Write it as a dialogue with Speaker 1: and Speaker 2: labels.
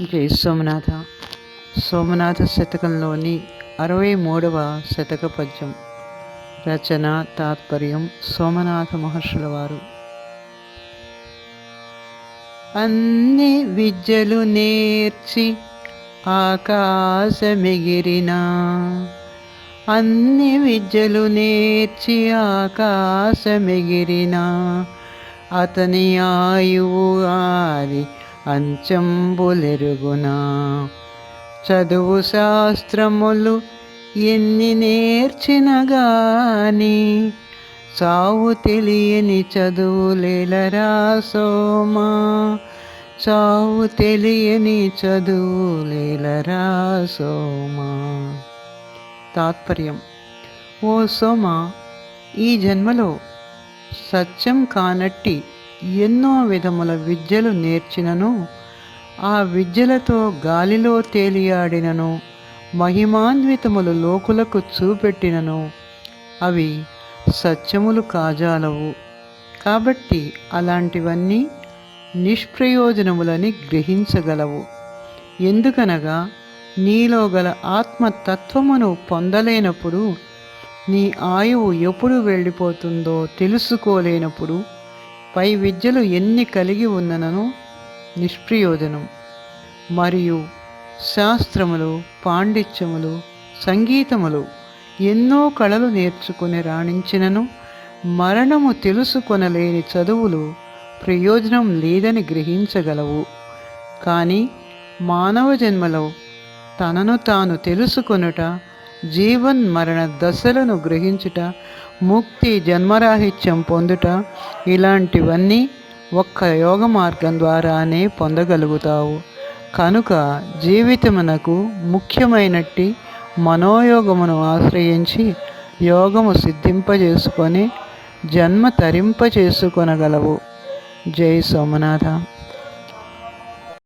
Speaker 1: జై సోమనాథ. సోమనాథ శతకంలోని అరవై మూడవ శతక పద్యం. రచన తాత్పర్యం సోమనాథ మహర్షుల వారు. అన్ని విద్యలు నేర్చి ఆకాశమెగిరిన అన్ని విద్యలు నేర్చి ఆకాశమెగిరిన అతని ఆయువు ఆది అంచెంబులెరుగునా? చదువు శాస్త్రములు ఎన్ని నేర్చిన గాని చావు తెలియని చదువులేలరా సోమా? చావు తెలియని చదువులేలరా సోమా? తాత్పర్యం. ఓ సోమ ఈ జన్మలో సత్యం కానట్టి ఎన్నో విధముల విద్యలు నేర్చినను ఆ విద్యలతో గాలిలో తేలియాడినను మహిమాన్వితములు లోకులకు చూపెట్టినను. అవి సత్యములు కాజాలవు. కాబట్టి అలాంటివన్నీ నిష్ప్రయోజనములని గ్రహించగలవు. ఎందుకనగా నీలో గల ఆత్మతత్వమును పొందలేనప్పుడు నీ ఆయువు ఎప్పుడు వెళ్ళిపోతుందో తెలుసుకోలేనప్పుడు పై విద్యలు ఎన్ని కలిగి ఉన్ననను నిష్ప్రయోజనం. మరియు శాస్త్రములు పాండిత్యములు సంగీతములు ఎన్నో కళలు నేర్చుకుని రాణించినను మరణము తెలుసుకొనలేని చదువులు ప్రయోజనం లేదని గ్రహించగలవు. కానీ మానవ జన్మలో తనను తాను తెలుసుకొనుట జీవన్ మరణ దశలను గ్రహించుట ముక్తి జన్మరాహిత్యం పొందుట ఇలాంటివన్నీ ఒక్క యోగ మార్గం ద్వారానే పొందగలుగుతావు. కనుక జీవితమునకు ముఖ్యమైనట్టి మనోయోగమును ఆశ్రయించి యోగము సిద్ధింపజేసుకొని జన్మ తరింపచేసుకొనగలవు జై సోమనాథ.